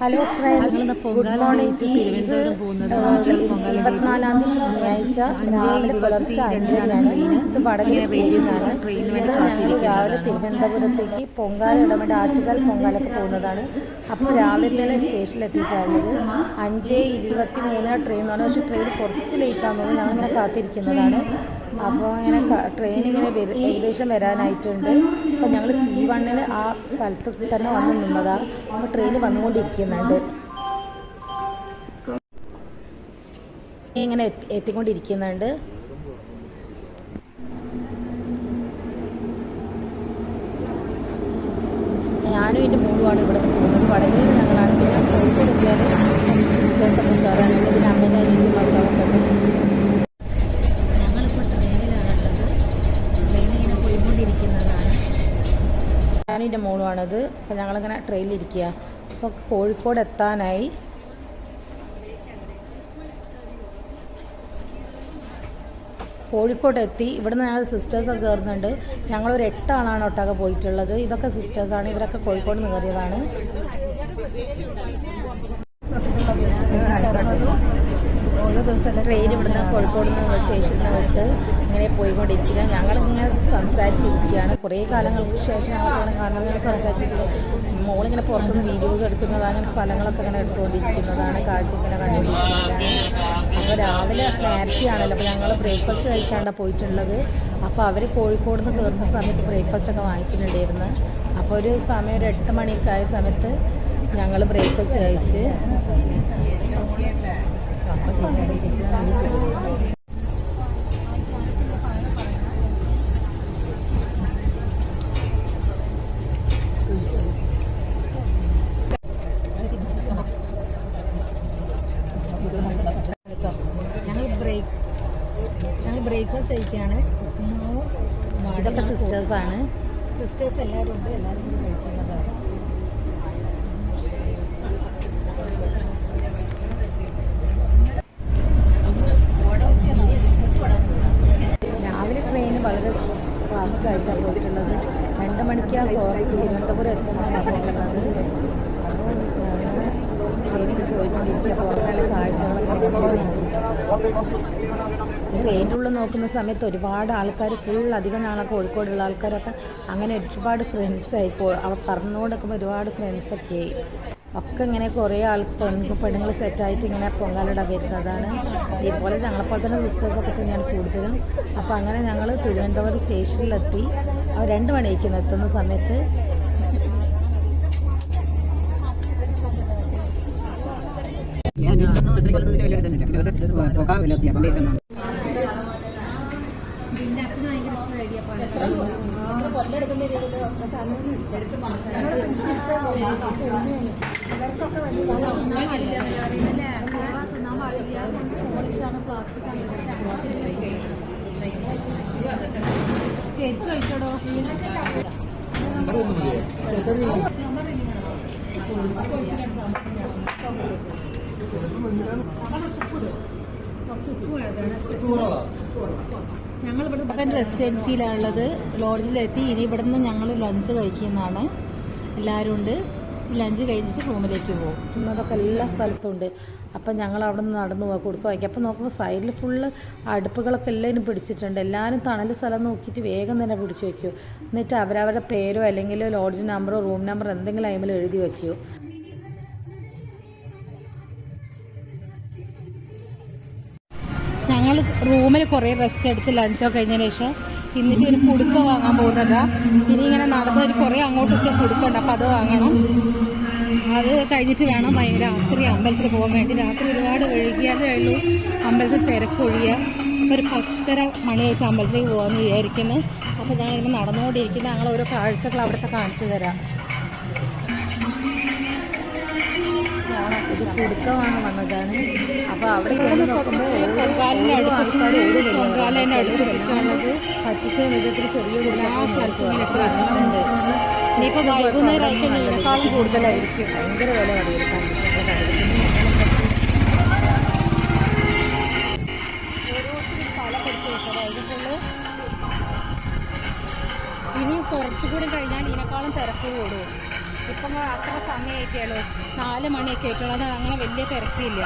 Hello friends good morning ഇത് ഇരുപത്തിനാലാം തീയതി ശനിയാഴ്ച രാവിലെ പുലർച്ചെ അഞ്ചരയാണ്. ഇത് വടകര സ്റ്റേഷനാണ് ഇവിടെ ഞങ്ങൾ രാവിലെ തിരുവനന്തപുരത്തേക്ക് പൊങ്കാല ഇടപെട്ട് ആറ്റുകാൽ പൊങ്കാലൊക്കെ പോകുന്നതാണ്. അപ്പോൾ രാവിലെ തന്നെ സ്റ്റേഷനിൽ എത്തിയിട്ടാണുള്ളത് അഞ്ച് ഇരുപത്തി മൂന്നിന് ട്രെയിൻ എന്ന് പറഞ്ഞാൽ പക്ഷേ ട്രെയിൻ കുറച്ച് ലേറ്റാണെന്ന് ഞങ്ങൾ ഞങ്ങളിങ്ങനെ കാത്തിരിക്കുന്നതാണ്. അപ്പോൾ ഇങ്ങനെ ട്രെയിൻ ഇങ്ങനെ ഏകദേശം വരാനായിട്ടുണ്ട്. അപ്പോൾ ഞങ്ങൾ സി വണ്ണിൽ ആ സ്ഥലത്ത് തന്നെ വന്ന് നിന്നതാണ് അപ്പോൾ ട്രെയിൻ വന്നുകൊണ്ടിരിക്കുന്നുണ്ട്. ഇങ്ങനെ എത്തിക്കൊണ്ടിരിക്കുന്നുണ്ട്. ഞാനും എന്റെ മോളുമാണ് ഇവിടെ പോകുന്നത്. വടകരയിൽ ഞങ്ങളാണ്. പിന്നെ കോഴിക്കോട് എത്തിയാൽ സിസ്റ്റേഴ്സൊക്കെ കയറാനുണ്ട് പിന്നെ അമ്മേന്റെ അനിയത്തി മക്കളൊക്കെ ഉണ്ട് ഞങ്ങളിപ്പോൾ ട്രെയിനിലാണുള്ളത് ട്രെയിൻ ഇങ്ങനെ പോയിക്കൊണ്ടിരിക്കുന്നതാണ് ഞാനും എന്റെ മോളുമാണത് അപ്പോൾ ഞങ്ങളിങ്ങനെ ട്രെയിനിലിരിക്കുക അപ്പോൾ കോഴിക്കോട് എത്താനായി കോഴിക്കോട് എത്തി ഇവിടുന്ന് ഞങ്ങൾ സിസ്റ്റേഴ്സൊക്കെ കയറുന്നുണ്ട്. ഞങ്ങളൊരു എട്ടാളാണ് ഒട്ടാകെ പോയിട്ടുള്ളത്. ഇതൊക്കെ സിസ്റ്റേഴ്സാണ്. ഇവരൊക്കെ കോഴിക്കോട് നിന്ന് കയറിയതാണ്. ട്രെയിൻ ഇവിടുന്ന് കോഴിക്കോട് നിന്ന് സ്റ്റേഷനിൽ വിട്ട് ഇങ്ങനെ പോയിക്കൊണ്ടിരിക്കുക. ഞങ്ങളിങ്ങനെ സംസാരിച്ചിരിക്കുകയാണ്. കുറേ കാലങ്ങൾക്ക് ശേഷം ഞങ്ങളിങ്ങനെ കാണുന്നത് സംസാരിച്ചിരിക്കുക മോളിങ്ങനെ പുറത്തുനിന്ന് വീഡിയോസ് എടുക്കുന്നതാണ് അങ്ങനെ സ്ഥലങ്ങളൊക്കെ ഇങ്ങനെ എടുത്തുകൊണ്ടിരിക്കുന്നതാണ് കാഴ്ച ഇങ്ങനെ കണ്ടുകൊണ്ടിരിക്കുന്നതാണ് അപ്പോൾ രാവിലെ നേരത്തെയാണല്ലോ അപ്പോൾ ഞങ്ങൾ ബ്രേക്ക്ഫാസ്റ്റ് കഴിക്കാണ്ടാണ് പോയിട്ടുള്ളത്. അപ്പോൾ അവർ കോഴിക്കോട് നിന്ന് കയറുന്ന സമയത്ത് ബ്രേക്ക്ഫാസ്റ്റ് ഒക്കെ വാങ്ങിച്ചിട്ടുണ്ടായിരുന്നു. അപ്പോൾ ഒരു സമയം ഒരു എട്ട് മണിയൊക്കെ ആയ സമയത്ത് ഞങ്ങൾ ബ്രേക്ക്ഫാസ്റ്റ് കഴിച്ച് ഞങ്ങൾ ബ്രേക്ക് ഞങ്ങൾ ബ്രേക്ക്ഫാസ്റ്റ് കഴിക്കുകയാണ് ഇതൊക്കെ ആണ് സിസ്റ്റേഴ്സ് എല്ലാവരും ഉണ്ട് എല്ലാവരും കഴിക്കുന്നതാണ്. രാവിലെ ട്രെയിൻ വളരെ ഫാസ്റ്റായിട്ടാണ് പോയിട്ടുള്ളത്. രണ്ട് മണിക്കാണ് തിരുവനന്തപുരം എത്തുമ്പോൾ പറഞ്ഞിട്ടുള്ളത് ട്രെയിനിന്റെ ഉള്ളിൽ നോക്കുന്ന സമയത്ത് ഒരുപാട് ആൾക്കാർ ഫുൾ അധികം നാളെ കോഴിക്കോടുള്ള ആൾക്കാരൊക്കെ അങ്ങനെ ഒരുപാട് ഫ്രണ്ട്സായി അവർ പറഞ്ഞുകൊണ്ടൊക്കെ ഒരുപാട് ഫ്രണ്ട്സൊക്കെ ആയി. ഒക്കെ ഇങ്ങനെ കുറേ ആൾ പെണ്ണു പെണ്ണുങ്ങൾ സെറ്റായിട്ട് ഇങ്ങനെ പൊങ്കാലിടാൻ വരുന്നതാണ് ഇതുപോലെ ഞങ്ങളെപ്പോലെ തന്നെ സിസ്റ്റേഴ്സൊക്കെ തന്നെയാണ് കൂടുതലും. അപ്പോൾ അങ്ങനെ ഞങ്ങൾ തിരുവനന്തപുരം സ്റ്റേഷനിലെത്തി രണ്ട് മണിക്ക് എത്തുന്ന സമയത്ത്. തുക വിലധ്യാപനം ശരി ചോദിച്ചോടോ നമ്പർ ഞങ്ങളിവിടെ റെസിഡൻസിയിലാണുള്ളത്. ലോഡ്ജിലെത്തി. ഇനി ഇവിടെ നിന്ന് ഞങ്ങൾ ലഞ്ച് കഴിക്കുന്നതാണ്. എല്ലാവരും ഉണ്ട് ലഞ്ച് കഴിഞ്ഞിട്ട് റൂമിലേക്ക് പോകും. അതൊക്കെ എല്ലാ സ്ഥലത്തും ഉണ്ട്. അപ്പം ഞങ്ങൾ അവിടെ നിന്ന് നടന്നു പോകാം കൊടുക്കുക വയ്ക്കും അപ്പം നോക്കുമ്പോൾ സൈഡിൽ ഫുള്ള് അടുപ്പുകളൊക്കെ എല്ലാവരും പിടിച്ചിട്ടുണ്ട്. എല്ലാവരും തണൽ സ്ഥലം നോക്കിയിട്ട് വേഗം തന്നെ പിടിച്ചു വയ്ക്കൂ എന്നിട്ട് അവരവരുടെ പേരോ അല്ലെങ്കിൽ ലോഡ്ജ് നമ്പറോ റൂം നമ്പറോ എന്തെങ്കിലും അതിൽ എഴുതി വയ്ക്കൂ ഞങ്ങൾ റൂമിൽ കുറേ റെസ്റ്റ് എടുത്ത് ലഞ്ചൊക്കെ കഴിഞ്ഞതിന് ശേഷം എന്നിട്ട് ഒരു കുടുക്ക വാങ്ങാൻ പോകുന്നതാ. ഇനി ഇങ്ങനെ നടന്ന ഒരു കുറേ അങ്ങോട്ടൊക്കെ കുടുക്കുണ്ട്. അപ്പം അത് വാങ്ങണം. അത് കഴിഞ്ഞിട്ട് വേണം രാത്രി അമ്പലത്തിൽ പോകാൻ വേണ്ടി. രാത്രി ഒരുപാട് ഒഴുകിയാലേ ഉള്ളൂ. അമ്പലത്തിൽ തിരക്കൊഴിയ. ഒരു പത്തര മണിയായിട്ട് അമ്പലത്തിലേക്ക് പോകാമെന്ന് വിചാരിക്കുന്നു. അപ്പോൾ ഞങ്ങളിങ്ങനെ നടന്നുകൊണ്ടിരിക്കുന്ന. ഞങ്ങൾ ഓരോ കാഴ്ചകൾ അവിടുത്തെ കാണിച്ചു തരാം. ഇത് കുടുക്ക വാങ്ങാൻ വന്നതാണ്. അപ്പൊ അവിടെ ചെന്ന് നോക്കുമ്പോൾ. പറ്റിക്കുന്ന വിധത്തിൽ ചെറിയ കൂടുതലായിരിക്കും. ഭയങ്കര വില പറയുന്നത് ഇനി കുറച്ചുകൂടി കഴിഞ്ഞാൽ ഇതിനേക്കാളും തിരക്ക് കൂടും. ഇപ്പം അത്ര സമയമൊക്കെയുള്ളൂ നാല് മണിയൊക്കെ ആയിട്ടുള്ളൂ. അതാണ് അങ്ങനെ വലിയ തിരക്കില്ല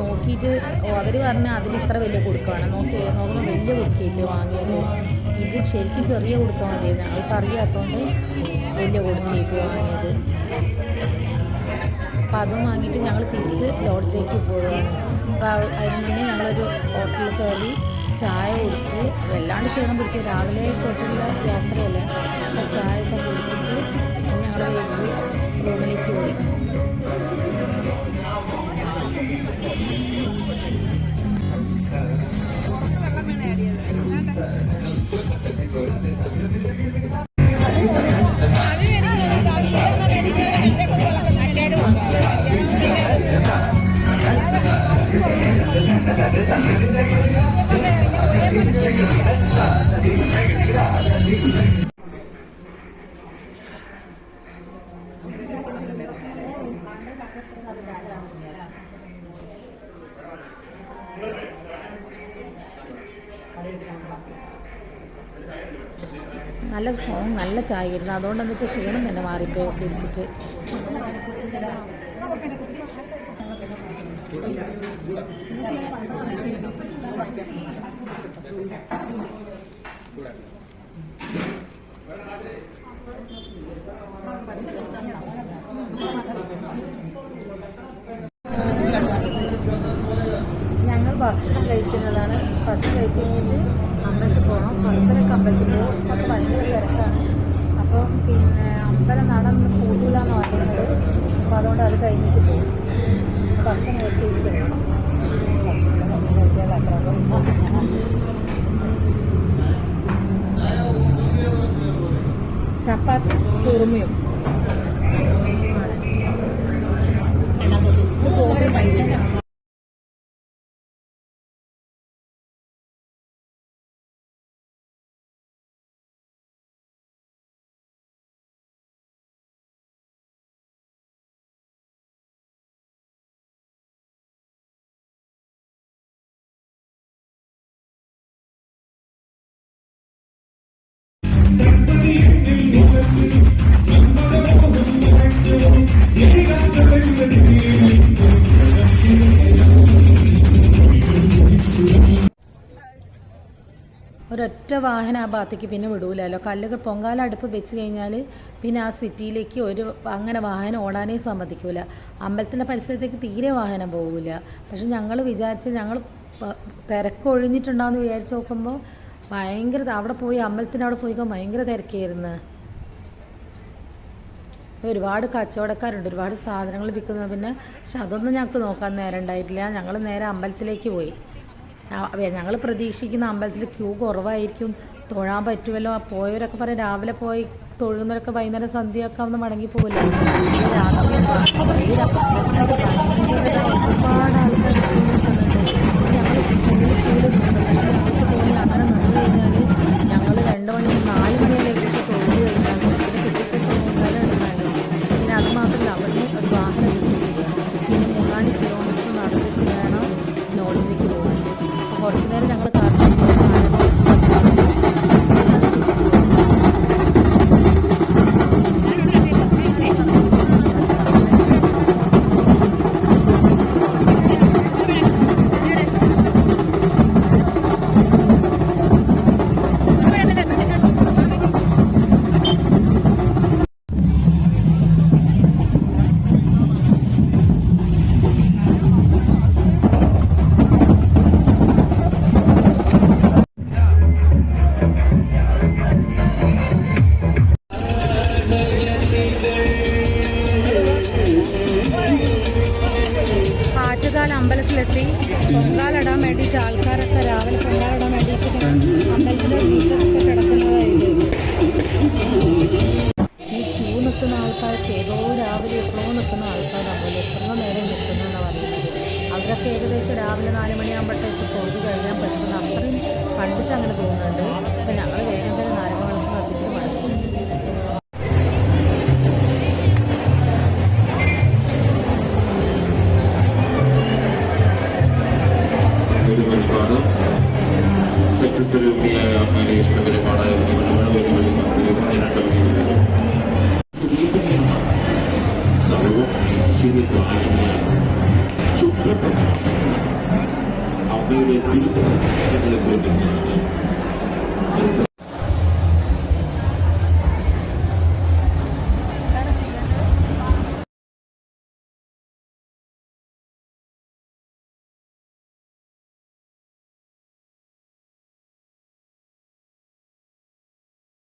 നോക്കിയിട്ട് അവർ പറഞ്ഞാൽ അതിന് ഇത്ര വലിയ കുടുക്കമാണ് നോക്കി നോക്കുമ്പോൾ വലിയ കൊടുക്കില്ലേ വാങ്ങിയത്? ഇത് ശരിക്കും ചെറിയ കൊടുക്കാൻ മതിയായിരുന്നു ഞങ്ങൾക്ക് അറിയാത്തതുകൊണ്ട് വലിയ കുടുക്കയിപ്പ് വാങ്ങിയത്. അപ്പം അതും വാങ്ങിയിട്ട് ഞങ്ങൾ തിരിച്ച് ലോഡ്ജിലേക്ക് പോവുകയാണ്. അപ്പോൾ അതിന് മുന്നേ ഞങ്ങളൊരു ഹോട്ടലിൽ കയറി ചായ കുടിച്ച് വല്ലാണ്ട് ക്ഷീണം പിടിച്ചു. രാവിലെ തൊട്ടുള്ള യാത്രയല്ലേ. അപ്പോൾ ചായ ഒക്കെ കുടിച്ചിട്ട് ഞങ്ങൾ കഴിച്ച് റൂമിലേക്ക് പോയി. വെള്ളം വേണം ആഡ് ചെയ്തത് നല്ല സ്ട്രോങ് നല്ല ചായ ആയിരുന്നു. അതുകൊണ്ടെന്ന് വെച്ചാൽ ക്ഷീണം തന്നെ മാറിപ്പോയി കുടിച്ചിട്ട്. ഞങ്ങൾ ഭക്ഷണം കഴിക്കുന്നതാണ്. ഭക്ഷണം കഴിച്ച് കഴിഞ്ഞിട്ട് അമ്പലത്തിൽ പോകണം പത്തരക്ക് അമ്പലത്തിൽ പോകും പക്ഷെ ഭയങ്കര തിരക്കാണ്. അപ്പം പിന്നെ അമ്പലം നടന്ന് എന്ന് പറയുന്നത്. അപ്പം അതുകൊണ്ട് അത് കഴിഞ്ഞിട്ട് പോകും ഭക്ഷണം കഴിച്ച് ചപ്പാത്തി കുറുമയും. ഒരൊറ്റ വാഹനം ആ ഭാഗത്തേക്ക് പിന്നെ വിടൂലല്ലോ കല്ലുകൾ പൊങ്കാല അടുപ്പ് വെച്ച് കഴിഞ്ഞാൽ പിന്നെ ആ സിറ്റിയിലേക്ക് ഒരു അങ്ങനെ വാഹനം ഓടാനേ സമ്മതിക്കൂല. അമ്പലത്തിന്റെ പരിസരത്തേക്ക് തീരെ വാഹനം പോകില്ല പക്ഷെ ഞങ്ങൾ വിചാരിച്ച് ഞങ്ങൾ തിരക്കൊഴിഞ്ഞിട്ടുണ്ടാകുമെന്ന് വിചാരിച്ച് നോക്കുമ്പോൾ ഭയങ്കര അവിടെ പോയി അമ്പലത്തിന്റെ അവിടെ പോയി ഭയങ്കര തിരക്കായിരുന്നു. ഒരുപാട് കച്ചവടക്കാരുണ്ട് ഒരുപാട് സാധനങ്ങൾ വിൽക്കുന്നത് പിന്നെ. പക്ഷെ അതൊന്നും ഞങ്ങൾക്ക് നോക്കാൻ നേരം ഉണ്ടായിട്ടില്ല. ഞങ്ങൾ നേരെ അമ്പലത്തിലേക്ക് പോയി. ഞങ്ങൾ പ്രതീക്ഷിക്കുന്ന അമ്പലത്തിൽ ക്യൂ കുറവായിരിക്കും. തൊഴാൻ പറ്റുമല്ലോ. പോയവരൊക്കെ പറയും രാവിലെ പോയി തൊഴുന്നവരൊക്കെ വൈകുന്നേരം സന്ധ്യയൊക്കെ ഒന്ന് മടങ്ങി പോകില്ല രാത്രി அதிகரித்து எங்களுக்கு